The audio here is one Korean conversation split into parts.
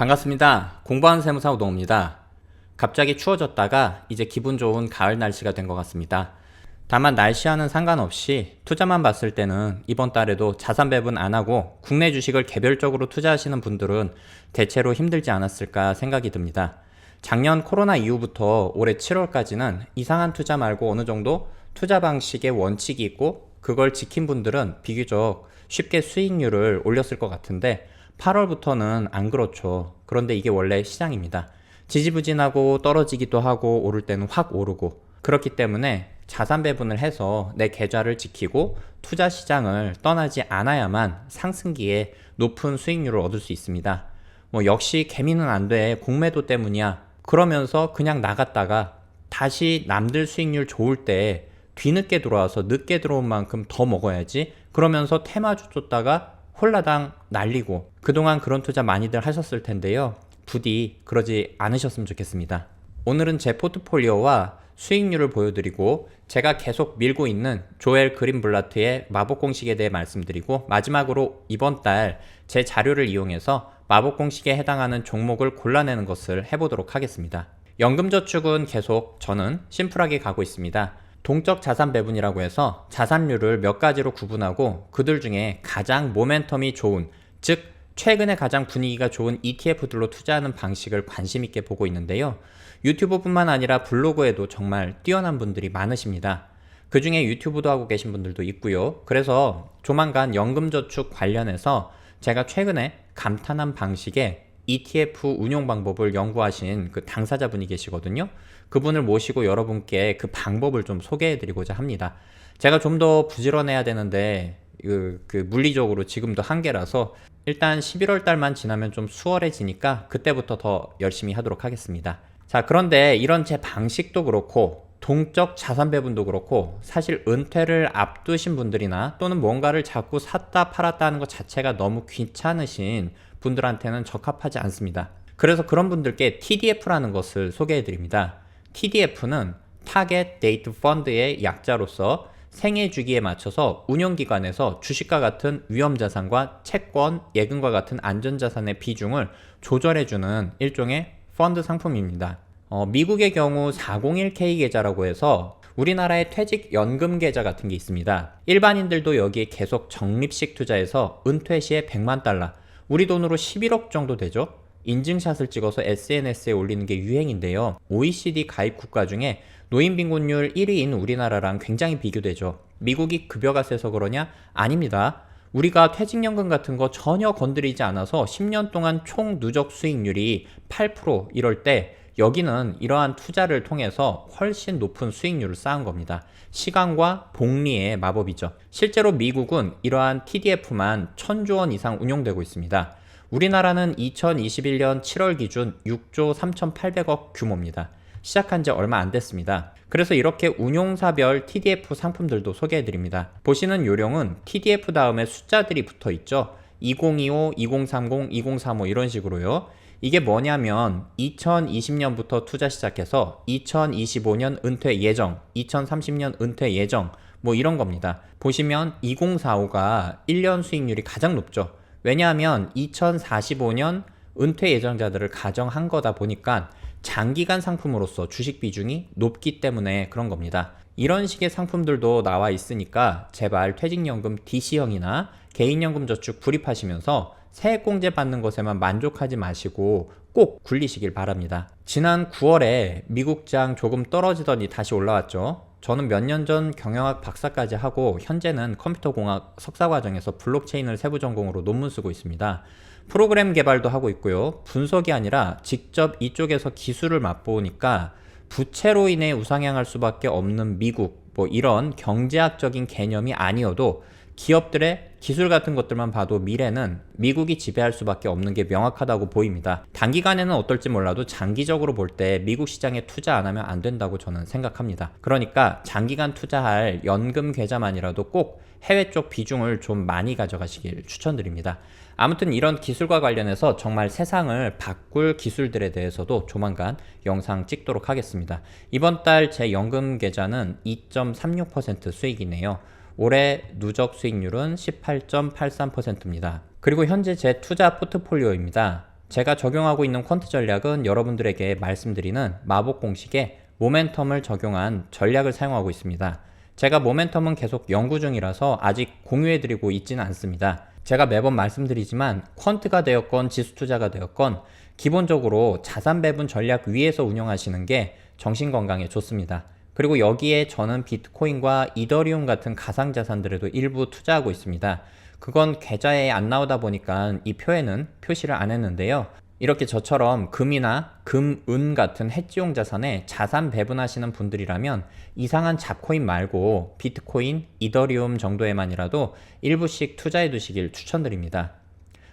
반갑습니다. 공부하는 세무사 우동호입니다. 갑자기 추워졌다가 이제 기분 좋은 가을 날씨가 된 것 같습니다. 다만 날씨와는 상관없이 투자만 봤을 때는 이번 달에도 자산 배분 안 하고 국내 주식을 개별적으로 투자하시는 분들은 대체로 힘들지 않았을까 생각이 듭니다. 작년 코로나 이후부터 올해 7월까지는 이상한 투자 말고 어느 정도 투자 방식의 원칙이 있고 그걸 지킨 분들은 비교적 쉽게 수익률을 올렸을 것 같은데 8월부터는 안 그렇죠. 그런데 이게 원래 시장입니다. 지지부진하고 떨어지기도 하고 오를 때는 확 오르고 그렇기 때문에 자산 배분을 해서 내 계좌를 지키고 투자 시장을 떠나지 않아야만 상승기에 높은 수익률을 얻을 수 있습니다. 뭐 역시 개미는 안 돼. 공매도 때문이야. 그러면서 그냥 나갔다가 다시 남들 수익률 좋을 때 뒤늦게 들어와서 늦게 들어온 만큼 더 먹어야지. 그러면서 테마 주 쫓다가 홀라당 날리고 그동안 그런 투자 많이들 하셨을 텐데요. 부디 그러지 않으셨으면 좋겠습니다. 오늘은 제 포트폴리오와 수익률을 보여드리고 제가 계속 밀고 있는 조엘 그린블라트의 마법 공식에 대해 말씀드리고 마지막으로 이번 달 제 자료를 이용해서 마법 공식에 해당하는 종목을 골라내는 것을 해보도록 하겠습니다. 연금저축은 계속 저는 심플하게 가고 있습니다. 동적 자산 배분이라고 해서 자산류를 몇 가지로 구분하고 그들 중에 가장 모멘텀이 좋은 즉 최근에 가장 분위기가 좋은 ETF들로 투자하는 방식을 관심 있게 보고 있는데요. 유튜브뿐만 아니라 블로그에도 정말 뛰어난 분들이 많으십니다. 그 중에 유튜브도 하고 계신 분들도 있고요. 그래서 조만간 연금저축 관련해서 제가 최근에 감탄한 방식의 ETF 운용 방법을 연구하신 그 당사자분이 계시거든요. 그분을 모시고 여러분께 그 방법을 좀 소개해 드리고자 합니다. 제가 좀 더 부지런해야 되는데 그, 그 물리적으로 지금도 한계라서 일단 11월 달만 지나면 좀 수월해지니까 그때부터 더 열심히 하도록 하겠습니다. 자, 그런데 이런 제 방식도 그렇고 동적 자산 배분도 그렇고 사실 은퇴를 앞두신 분들이나 또는 뭔가를 자꾸 샀다 팔았다 하는 것 자체가 너무 귀찮으신 분들한테는 적합하지 않습니다. 그래서 그런 분들께 TDF라는 것을 소개해 드립니다. TDF는 타겟 데이트 펀드의 약자로서 생애 주기에 맞춰서 운영기관에서 주식과 같은 위험자산과 채권, 예금과 같은 안전자산의 비중을 조절해주는 일종의 펀드 상품입니다. 어, 미국의 경우 401k 계좌라고 해서 우리나라의 퇴직 연금 계좌 같은 게 있습니다. 일반인들도 여기에 계속 적립식 투자해서 은퇴 시에 100만 달러, 우리 돈으로 11억 정도 되죠? 인증샷을 찍어서 SNS에 올리는 게 유행인데요. OECD 가입 국가 중에 노인 빈곤율 1위인 우리나라랑 굉장히 비교되죠. 미국이 급여가 세서 그러냐? 아닙니다. 우리가 퇴직연금 같은 거 전혀 건드리지 않아서 10년 동안 총 누적 수익률이 8% 이럴 때 여기는 이러한 투자를 통해서 훨씬 높은 수익률을 쌓은 겁니다. 시간과 복리의 마법이죠. 실제로 미국은 이러한 TDF만 1000조 원 이상 운용되고 있습니다. 우리나라는 2021년 7월 기준 6조 3,800억 규모입니다. 시작한 지 얼마 안 됐습니다. 그래서 이렇게 운용사별 TDF 상품들도 소개해 드립니다. 보시는 요령은 TDF 다음에 숫자들이 붙어 있죠. 2025, 2030, 2035 이런 식으로요. 이게 뭐냐면 2020년부터 투자 시작해서 2025년 은퇴 예정, 2030년 은퇴 예정 뭐 이런 겁니다. 보시면 2045가 1년 수익률이 가장 높죠. 왜냐하면 2045년 은퇴 예정자들을 가정한 거다 보니까 장기간 상품으로서 주식 비중이 높기 때문에 그런 겁니다. 이런 식의 상품들도 나와 있으니까 제발 퇴직연금 DC형이나 개인연금 저축 불입하시면서 세액공제 받는 것에만 만족하지 마시고 꼭 굴리시길 바랍니다. 지난 9월에 미국장 조금 떨어지더니 다시 올라왔죠. 저는 몇 년 전 경영학 박사까지 하고 현재는 컴퓨터공학 석사과정에서 블록체인을 세부 전공으로 논문 쓰고 있습니다. 프로그램 개발도 하고 있고요. 분석이 아니라 직접 이쪽에서 기술을 맛보니까 부채로 인해 우상향할 수밖에 없는 미국 뭐 이런 경제학적인 개념이 아니어도 기업들의 기술 같은 것들만 봐도 미래는 미국이 지배할 수밖에 없는 게 명확하다고 보입니다. 단기간에는 어떨지 몰라도 장기적으로 볼 때 미국 시장에 투자 안 하면 안 된다고 저는 생각합니다. 그러니까 장기간 투자할 연금 계좌만이라도 꼭 해외 쪽 비중을 좀 많이 가져가시길 추천드립니다. 아무튼 이런 기술과 관련해서 정말 세상을 바꿀 기술들에 대해서도 조만간 영상 찍도록 하겠습니다. 이번 달 제 연금 계좌는 2.36% 수익이네요. 올해 누적 수익률은 18.83%입니다. 그리고 현재 제 투자 포트폴리오입니다. 제가 적용하고 있는 퀀트 전략은 여러분들에게 말씀드리는 마법 공식에 모멘텀을 적용한 전략을 사용하고 있습니다. 제가 모멘텀은 계속 연구 중이라서 아직 공유해드리고 있지는 않습니다. 제가 매번 말씀드리지만 퀀트가 되었건 지수 투자가 되었건 기본적으로 자산 배분 전략 위에서 운영하시는 게 정신 건강에 좋습니다. 그리고 여기에 저는 비트코인과 이더리움 같은 가상 자산들에도 일부 투자하고 있습니다. 그건 계좌에 안 나오다 보니까 이 표에는 표시를 안 했는데요. 이렇게 저처럼 금이나 금, 은 같은 해지용 자산에 자산 배분하시는 분들이라면 이상한 잡코인 말고 비트코인, 이더리움 정도에만이라도 일부씩 투자해 두시길 추천드립니다.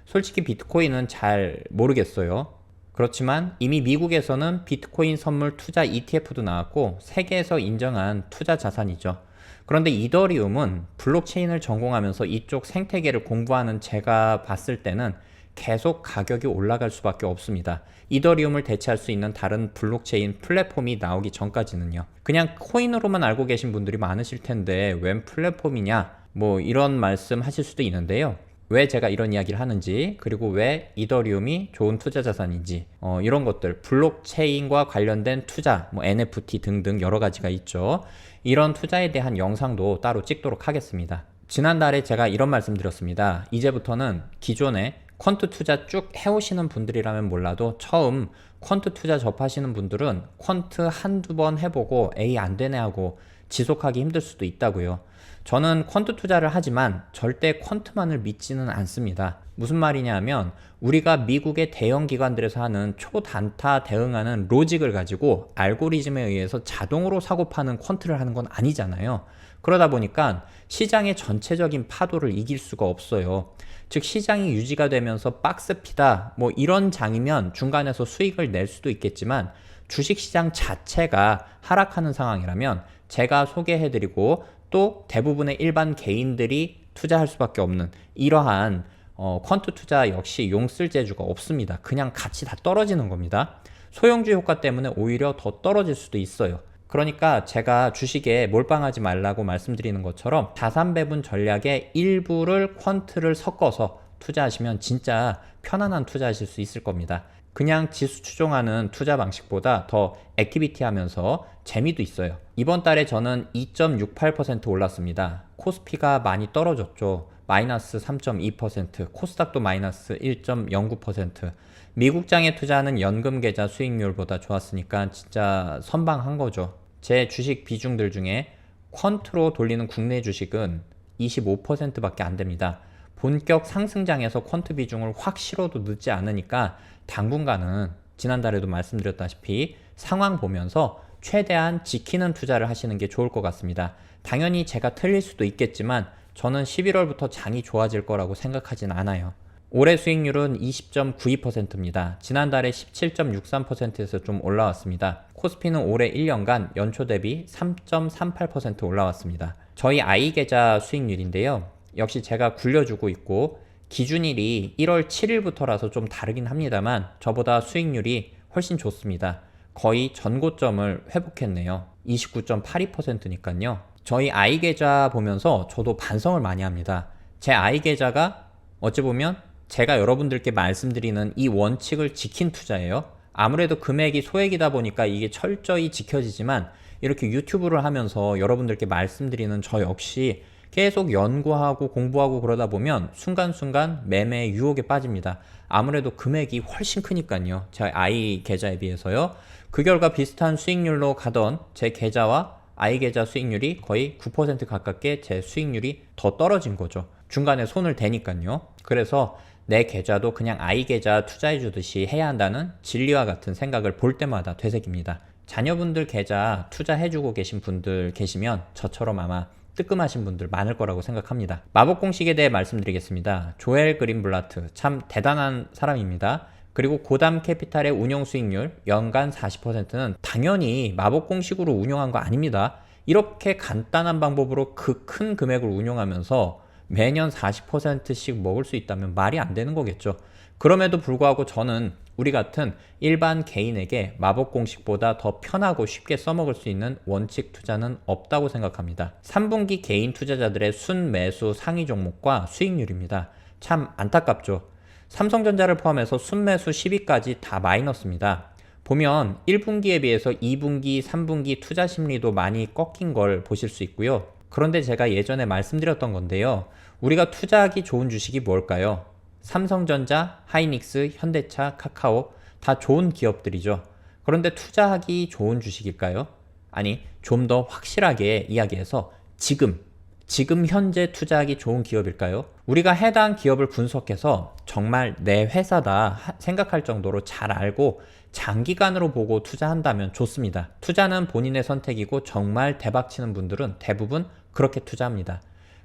솔직히 비트코인은 잘 모르겠어요. 그렇지만 이미 미국에서는 비트코인 선물 투자 ETF도 나왔고 세계에서 인정한 투자 자산이죠. 그런데 이더리움은 블록체인을 전공하면서 이쪽 생태계를 공부하는 제가 봤을 때는 계속 가격이 올라갈 수밖에 없습니다. 이더리움을 대체할 수 있는 다른 블록체인 플랫폼이 나오기 전까지는요. 그냥 코인으로만 알고 계신 분들이 많으실 텐데 웬 플랫폼이냐? 뭐 이런 말씀 하실 수도 있는데요. 왜 제가 이런 이야기를 하는지 그리고 왜 이더리움이 좋은 투자 자산인지 어, 이런 것들 블록체인과 관련된 투자 뭐 NFT 등등 여러 가지가 있죠. 이런 투자에 대한 영상도 따로 찍도록 하겠습니다. 지난달에 제가 이런 말씀 드렸습니다. 이제부터는 기존에 퀀트 투자 쭉 해오시는 분들이라면 몰라도 처음 퀀트 투자 접하시는 분들은 퀀트 한두 번 해보고 에이 안 되네 하고 지속하기 힘들 수도 있다고요 저는 퀀트 투자를 하지만 절대 퀀트만을 믿지는 않습니다. 무슨 말이냐 하면 우리가 미국의 대형 기관들에서 하는 초단타 대응하는 로직을 가지고 알고리즘에 의해서 자동으로 사고 파는 퀀트를 하는 건 아니잖아요. 그러다 보니까 시장의 전체적인 파도를 이길 수가 없어요. 즉 시장이 유지가 되면서 박스피다 뭐 이런 장이면 중간에서 수익을 낼 수도 있겠지만 주식시장 자체가 하락하는 상황이라면 제가 소개해드리고 또 대부분의 일반 개인들이 투자할 수밖에 없는 이러한 어, 퀀트 투자 역시 용 쓸 재주가 없습니다. 그냥 같이 다 떨어지는 겁니다. 소형주 효과 때문에 오히려 더 떨어질 수도 있어요. 그러니까 제가 주식에 몰빵하지 말라고 말씀드리는 것처럼 자산 배분 전략의 일부를 퀀트를 섞어서 투자하시면 진짜 편안한 투자하실 수 있을 겁니다. 그냥 지수 추종하는 투자 방식보다 더 액티비티 하면서 재미도 있어요. 이번 달에 저는 2.68% 올랐습니다. 코스피가 많이 떨어졌죠. 마이너스 3.2%, 코스닥도 마이너스 1.09%. 미국장에 투자하는 연금 계좌 수익률보다 좋았으니까 진짜 선방한 거죠. 제 주식 비중들 중에 퀀트로 돌리는 국내 주식은 25%밖에 안 됩니다. 본격 상승장에서 퀀트 비중을 확 실어도 늦지 않으니까 당분간은 지난달에도 말씀드렸다시피 상황 보면서 최대한 지키는 투자를 하시는 게 좋을 것 같습니다. 당연히 제가 틀릴 수도 있겠지만 저는 11월부터 장이 좋아질 거라고 생각하진 않아요. 올해 수익률은 20.92%입니다. 지난달에 17.63%에서 좀 올라왔습니다. 코스피는 올해 1년간 연초 대비 3.38% 올라왔습니다. 저희 아이 계좌 수익률인데요. 역시 제가 굴려주고 있고 기준일이 1월 7일부터라서 좀 다르긴 합니다만 저보다 수익률이 훨씬 좋습니다. 거의 전고점을 회복했네요. 29.82%니까요. 저희 아이 계좌 보면서 저도 반성을 많이 합니다. 제 아이 계좌가 어찌 보면 제가 여러분들께 말씀드리는 이 원칙을 지킨 투자예요. 아무래도 금액이 소액이다 보니까 이게 철저히 지켜지지만 이렇게 유튜브를 하면서 여러분들께 말씀드리는 저 역시 계속 연구하고 공부하고 그러다 보면 순간순간 매매 유혹에 빠집니다. 아무래도 금액이 훨씬 크니까요. 제 아이 계좌에 비해서요. 그 결과 비슷한 수익률로 가던 제 계좌와 아이 계좌 수익률이 거의 9% 가깝게 제 수익률이 더 떨어진 거죠. 중간에 손을 대니까요. 그래서 내 계좌도 그냥 아이 계좌 투자해 주듯이 해야 한다는 진리와 같은 생각을 볼 때마다 되새깁니다. 자녀분들 계좌 투자해주고 계신 분들 계시면 저처럼 아마 뜨끔하신 분들 많을 거라고 생각합니다. 마법 공식에 대해 말씀드리겠습니다. 조엘 그린블라트 참 대단한 사람입니다. 그리고 고담 캐피탈의 운영 수익률 연간 40%는 당연히 마법 공식으로 운영한 거 아닙니다. 이렇게 간단한 방법으로 그 큰 금액을 운용하면서 매년 40%씩 먹을 수 있다면 말이 안 되는 거겠죠. 그럼에도 불구하고 저는 우리 같은 일반 개인에게 마법 공식보다 더 편하고 쉽게 써먹을 수 있는 원칙 투자는 없다고 생각합니다. 3분기 개인 투자자들의 순 매수 상위 종목과 수익률입니다. 참 안타깝죠. 삼성전자를 포함해서 순매수 10위까지 다 마이너스입니다. 보면 1분기에 비해서 2분기, 3분기 투자 심리도 많이 꺾인 걸 보실 수 있고요. 그런데 제가 예전에 말씀드렸던 건데요. 우리가 투자하기 좋은 주식이 뭘까요? 삼성전자, 하이닉스, 현대차, 카카오 다 좋은 기업들이죠. 그런데 투자하기 좋은 주식일까요? 아니, 좀 더 확실하게 이야기해서 지금 지금 현재 투자하기 좋은 기업일까요? 우리가 해당 기업을 분석해서 정말 내 회사다 하- 생각할 정도로 잘 알고 장기간으로 보고 투자한다면 좋습니다. 투자는 본인의 선택이고 정말 대박 치는 분들은 대부분 그렇게 투자합니다.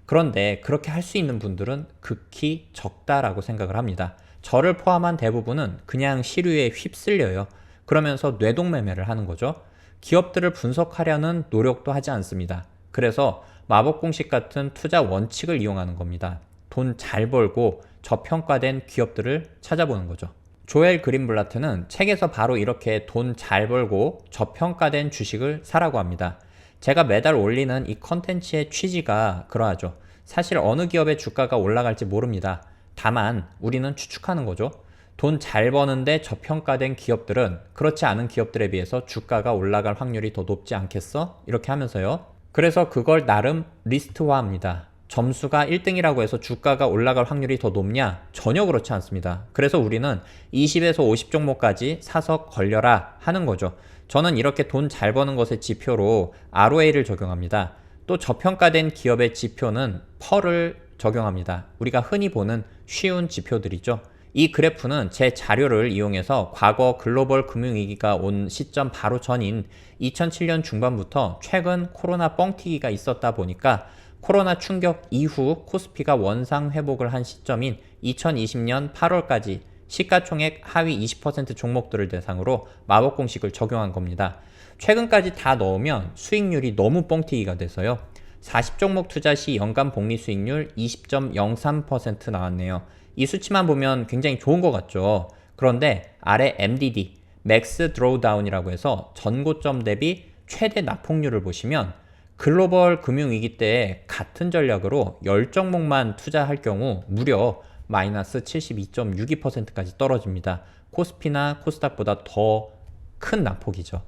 그런데 그렇게 할 수 있는 분들은 극히 적다라고 생각을 합니다. 저를 포함한 대부분은 그냥 시류에 휩쓸려요. 그러면서 뇌동매매를 하는 거죠. 기업들을 분석하려는 노력도 하지 않습니다. 그래서 마법 공식 같은 투자 원칙을 이용하는 겁니다. 돈 잘 벌고 저평가된 기업들을 찾아보는 거죠. 조엘 그린블라트는 책에서 바로 이렇게 돈 잘 벌고 저평가된 주식을 사라고 합니다. 제가 매달 올리는 이 컨텐츠의 취지가 그러하죠. 사실 어느 기업의 주가가 올라갈지 모릅니다. 다만 우리는 추측하는 거죠. 돈 잘 버는데 저평가된 기업들은 그렇지 않은 기업들에 비해서 주가가 올라갈 확률이 더 높지 않겠어? 이렇게 하면서요. 그래서 그걸 나름 리스트화합니다. 점수가 1등이라고 해서 주가가 올라갈 확률이 더 높냐? 전혀 그렇지 않습니다. 그래서 우리는 20에서 50 종목까지 사서 걸려라 하는 거죠. 저는 이렇게 돈 잘 버는 것의 지표로 ROA를 적용합니다. 또 저평가된 기업의 지표는 펄을 적용합니다. 우리가 흔히 보는 쉬운 지표들이죠. 이 그래프는 제 자료를 이용해서 과거 글로벌 금융위기가 온 시점 바로 전인 2007년 중반부터 최근 코로나 뻥튀기가 있었다 보니까 코로나 충격 이후 코스피가 원상 회복을 한 시점인 2020년 8월까지 시가총액 하위 20% 종목들을 대상으로 마법 공식을 적용한 겁니다. 최근까지 다 넣으면 수익률이 너무 뻥튀기가 돼서요. 40종목 투자 시 연간 복리 수익률 20.03% 나왔네요. 이 수치만 보면 굉장히 좋은 것 같죠. 그런데 아래 MDD, 맥스 드로우다운이라고 해서 전고점 대비 최대 납폭률을 보시면 글로벌 금융위기 때 같은 전략으로 10종목만 투자할 경우 무려 마이너스 72.62%까지 떨어집니다. 코스피나 코스닥보다 더 큰 낙폭이죠.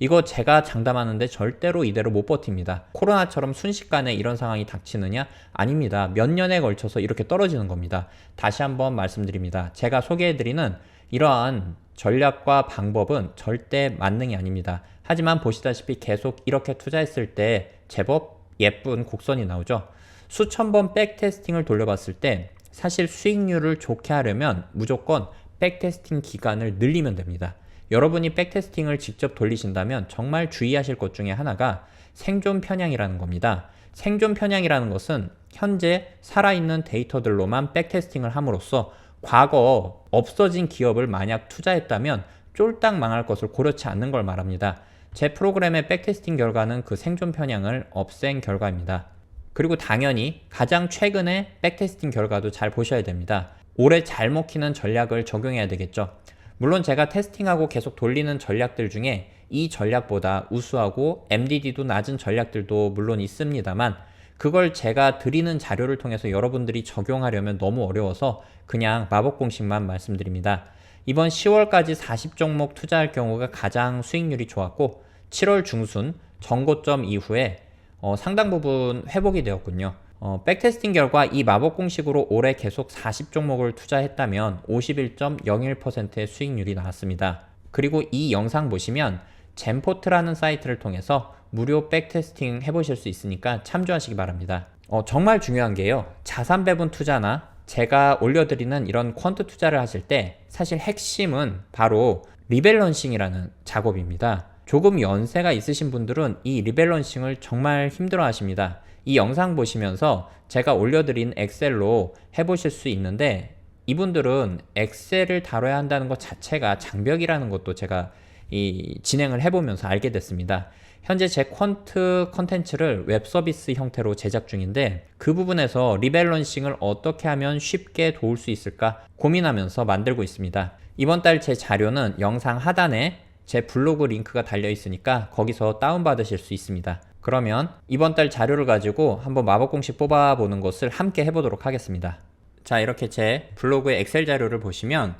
이거 제가 장담하는데 절대로 이대로 못 버팁니다. 코로나처럼 순식간에 이런 상황이 닥치느냐? 아닙니다. 몇 년에 걸쳐서 이렇게 떨어지는 겁니다. 다시 한번 말씀드립니다. 제가 소개해드리는 이러한 전략과 방법은 절대 만능이 아닙니다. 하지만 보시다시피 계속 이렇게 투자했을 때 제법 예쁜 곡선이 나오죠. 수천 번 백테스팅을 돌려봤을 때 사실 수익률을 좋게 하려면 무조건 백테스팅 기간을 늘리면 됩니다. 여러분이 백테스팅을 직접 돌리신다면 정말 주의하실 것 중에 하나가 생존 편향이라는 겁니다. 생존 편향이라는 것은 현재 살아있는 데이터들로만 백테스팅을 함으로써 과거 없어진 기업을 만약 투자했다면 쫄딱 망할 것을 고려치 않는 걸 말합니다. 제 프로그램의 백테스팅 결과는 그 생존 편향을 없앤 결과입니다. 그리고 당연히 가장 최근의 백테스팅 결과도 잘 보셔야 됩니다. 올해 잘 먹히는 전략을 적용해야 되겠죠. 물론 제가 테스팅하고 계속 돌리는 전략들 중에 이 전략보다 우수하고 MDD도 낮은 전략들도 물론 있습니다만 그걸 제가 드리는 자료를 통해서 여러분들이 적용하려면 너무 어려워서 그냥 마법 공식만 말씀드립니다. 이번 10월까지 40종목 투자할 경우가 가장 수익률이 좋았고 7월 중순 정고점 이후에 어, 상당 부분 회복이 되었군요. 어, 백테스팅 결과 이 마법 공식으로 올해 계속 40종목을 투자했다면 51.01%의 수익률이 나왔습니다. 그리고 이 영상 보시면 젠포트라는 사이트를 통해서 무료 백테스팅 해보실 수 있으니까 참조하시기 바랍니다. 어, 정말 중요한 게요. 자산 배분 투자나 제가 올려드리는 이런 퀀트 투자를 하실 때 사실 핵심은 바로 리밸런싱이라는 작업입니다. 조금 연세가 있으신 분들은 이 리밸런싱을 정말 힘들어 하십니다. 이 영상 보시면서 제가 올려드린 엑셀로 해보실 수 있는데 이분들은 엑셀을 다뤄야 한다는 것 자체가 장벽이라는 것도 제가 이 진행을 해보면서 알게 됐습니다. 현재 제 퀀트 컨텐츠를 웹 서비스 형태로 제작 중인데 그 부분에서 리밸런싱을 어떻게 하면 쉽게 도울 수 있을까 고민하면서 만들고 있습니다. 이번 달 제 자료는 영상 하단에 제 블로그 링크가 달려 있으니까 거기서 다운받으실 수 있습니다. 그러면 이번 달 자료를 가지고 한번 마법 공식 뽑아보는 것을 함께 해보도록 하겠습니다. 자, 이렇게 제 블로그의 엑셀 자료를 보시면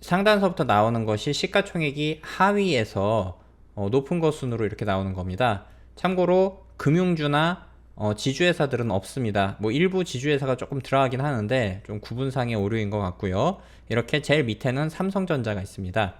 상단서부터 나오는 것이 시가총액이 하위에서 어, 높은 것 순으로 이렇게 나오는 겁니다. 참고로 금융주나 어, 지주회사들은 없습니다. 뭐 일부 지주회사가 조금 들어가긴 하는데 좀 구분상의 오류인 것 같고요. 이렇게 제일 밑에는 삼성전자가 있습니다.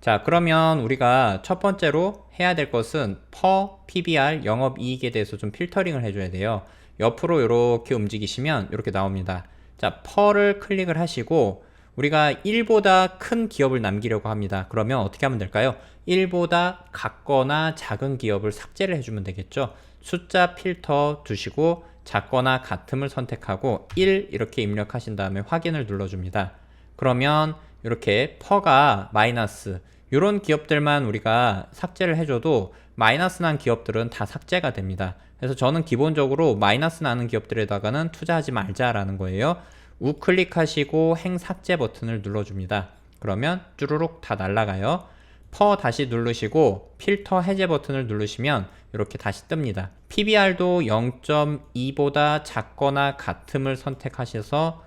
자, 그러면 우리가 첫 번째로 해야 될 것은 per PBR 영업이익에 대해서 좀 필터링을 해줘야 돼요. 옆으로 이렇게 움직이시면 이렇게 나옵니다. 자, per를 클릭을 하시고 우리가 1보다 큰 기업을 남기려고 합니다. 그러면 어떻게 하면 될까요? 1보다 같거나 작은 기업을 삭제를 해주면 되겠죠. 숫자 필터 두시고 작거나 같음을 선택하고 1 이렇게 입력하신 다음에 확인을 눌러줍니다. 그러면 이렇게 퍼가 마이너스 이런 기업들만 우리가 삭제를 해줘도 마이너스 난 기업들은 다 삭제가 됩니다. 그래서 저는 기본적으로 마이너스 나는 기업들에다가는 투자하지 말자라는 거예요. 우클릭하시고 행 삭제 버튼을 눌러줍니다. 그러면 쭈루룩 다 날라가요. 퍼 다시 누르시고 필터 해제 버튼을 누르시면 이렇게 다시 뜹니다. PBR도 0.2보다 작거나 같음을 선택하셔서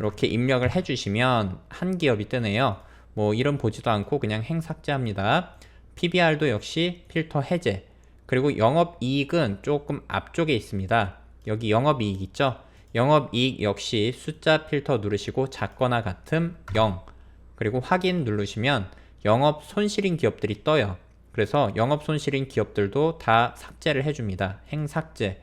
이렇게 입력을 해주시면 한 기업이 뜨네요. 뭐 이름 보지도 않고 그냥 행 삭제합니다. PBR도 역시 필터 해제. 그리고 영업이익은 조금 앞쪽에 있습니다. 여기 영업이익 있죠? 영업이익 역시 숫자 필터 누르시고 작거나 같음 0. 그리고 확인 누르시면 영업 손실인 기업들이 떠요. 그래서 영업 손실인 기업들도 다 삭제를 해줍니다. 행 삭제.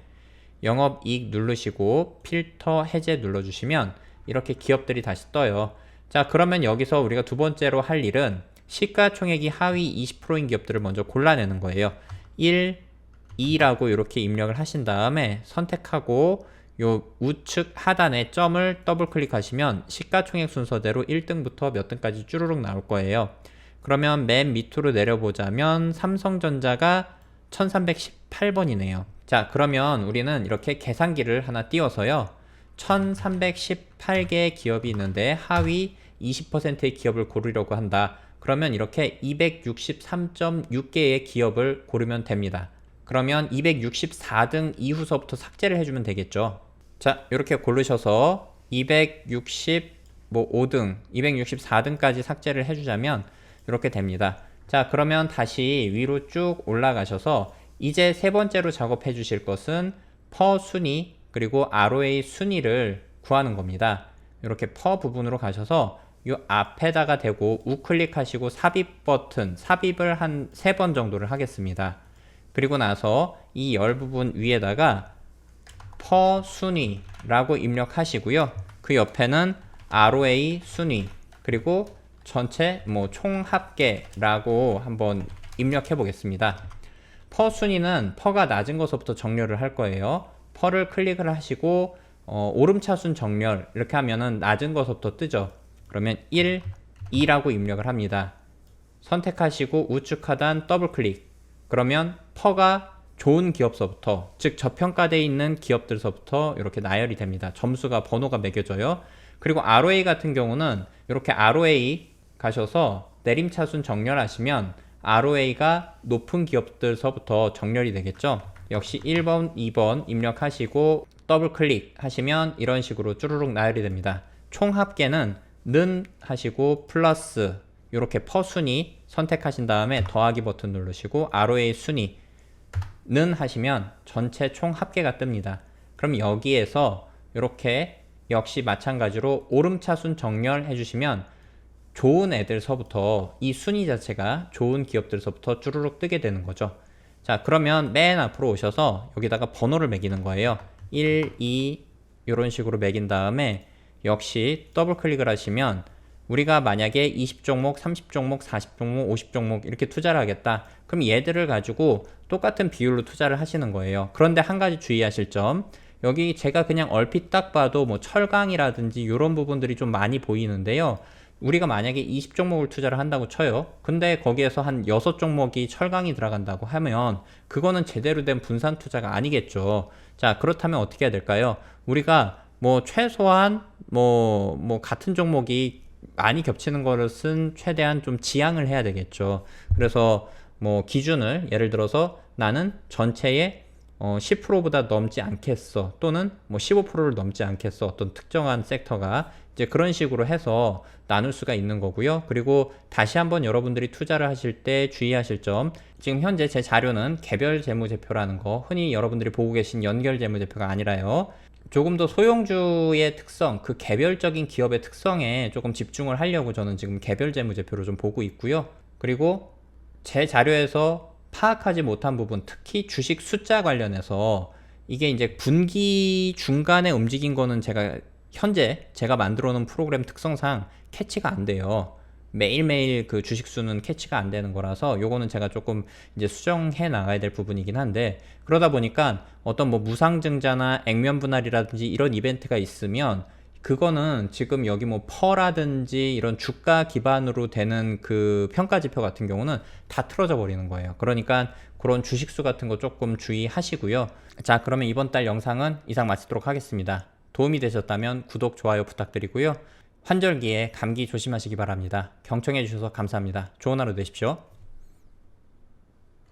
영업이익 누르시고 필터 해제 눌러주시면 이렇게 기업들이 다시 떠요. 자, 그러면 여기서 우리가 두 번째로 할 일은 시가총액이 하위 20%인 기업들을 먼저 골라내는 거예요. 1, 2라고 이렇게 입력을 하신 다음에 선택하고 요 우측 하단에 점을 더블 클릭하시면 시가총액 순서대로 1등부터 몇 등까지 쭈루룩 나올 거예요. 그러면 맨 밑으로 내려보자면 삼성전자가 1318번이네요. 자, 그러면 우리는 이렇게 계산기를 하나 띄워서요. 1318개의 기업이 있는데 하위 20%의 기업을 고르려고 한다. 그러면 이렇게 263.6개의 기업을 고르면 됩니다. 그러면 264등 이후서부터 삭제를 해주면 되겠죠. 자, 이렇게 고르셔서 260, 뭐 5등, 264등까지 삭제를 해주자면 이렇게 됩니다. 자, 그러면 다시 위로 쭉 올라가셔서 이제 세 번째로 작업해 주실 것은 퍼 순위 그리고 ROA 순위를 구하는 겁니다. 이렇게 퍼 부분으로 가셔서 이 앞에다가 대고 우클릭하시고 삽입 버튼, 삽입을 한 세 번 정도를 하겠습니다. 그리고 나서 이 열 부분 위에다가 퍼 순위라고 입력하시고요. 그 옆에는 ROA 순위 그리고 전체 뭐 총 합계라고 한번 입력해 보겠습니다. 퍼 순위는 퍼가 낮은 것부터 정렬을 할 거예요. 퍼를 클릭을 하시고 어, 오름차순 정렬 이렇게 하면은 낮은 것부터 뜨죠. 그러면 1, 2라고 입력을 합니다. 선택하시고 우측 하단 더블 클릭. 그러면 퍼가 좋은 기업서부터 즉 저평가되어 있는 기업들서부터 이렇게 나열이 됩니다. 점수가 번호가 매겨져요. 그리고 ROA 같은 경우는 이렇게 ROA 가셔서 내림차순 정렬하시면 ROA가 높은 기업들서부터 정렬이 되겠죠. 역시 1번, 2번 입력하시고 더블 클릭 하시면 이런 식으로 쭈루룩 나열이 됩니다. 총 합계는 는 하시고 플러스 이렇게 퍼 순위 선택하신 다음에 더하기 버튼 누르시고 ROA 순위 는 하시면 전체 총 합계가 뜹니다. 그럼 여기에서 이렇게 역시 마찬가지로 오름차순 정렬해 주시면 좋은 애들서부터 이 순위 자체가 좋은 기업들서부터 쭈루룩 뜨게 되는 거죠. 자, 그러면 맨 앞으로 오셔서 여기다가 번호를 매기는 거예요. 1, 2 이런 식으로 매긴 다음에 역시 더블 클릭을 하시면 우리가 만약에 20종목, 30종목, 40종목, 50종목 이렇게 투자를 하겠다. 그럼 얘들을 가지고 똑같은 비율로 투자를 하시는 거예요. 그런데 한 가지 주의하실 점. 여기 제가 그냥 얼핏 딱 봐도 뭐 철강이라든지 이런 부분들이 좀 많이 보이는데요. 우리가 만약에 20종목을 투자를 한다고 쳐요. 근데 거기에서 한 6종목이 철강이 들어간다고 하면 그거는 제대로 된 분산 투자가 아니겠죠. 자, 그렇다면 어떻게 해야 될까요? 우리가 뭐 최소한 뭐, 뭐 같은 종목이 많이 겹치는 것은 최대한 좀 지양을 해야 되겠죠. 그래서 뭐 기준을 예를 들어서 나는 전체의 어, 10%보다 넘지 않겠어 또는 뭐 15%를 넘지 않겠어 어떤 특정한 섹터가 이제 그런 식으로 해서 나눌 수가 있는 거고요. 그리고 다시 한번 여러분들이 투자를 하실 때 주의하실 점 지금 현재 제 자료는 개별 재무제표라는 거 흔히 여러분들이 보고 계신 연결 재무제표가 아니라요. 조금 더 소형주의 특성, 그 개별적인 기업의 특성에 조금 집중을 하려고 저는 지금 개별 재무제표를 좀 보고 있고요. 그리고 제 자료에서 파악하지 못한 부분, 특히 주식 숫자 관련해서 이게 이제 분기 중간에 움직인 거는 제가 현재 제가 만들어 놓은 프로그램 특성상 캐치가 안 돼요. 매일매일 그 주식 수는 캐치가 안 되는 거라서 요거는 제가 조금 이제 수정해 나가야 될 부분이긴 한데 그러다 보니까 어떤 뭐 무상증자나 액면 분할이라든지 이런 이벤트가 있으면 그거는 지금 여기 뭐 퍼라든지 이런 주가 기반으로 되는 그 평가 지표 같은 경우는 다 틀어져 버리는 거예요. 그러니까 그런 주식수 같은 거 조금 주의하시고요. 자, 그러면 이번 달 영상은 이상 마치도록 하겠습니다. 도움이 되셨다면 구독, 좋아요 부탁드리고요. 환절기에 감기 조심하시기 바랍니다. 경청해 주셔서 감사합니다. 좋은 하루 되십시오.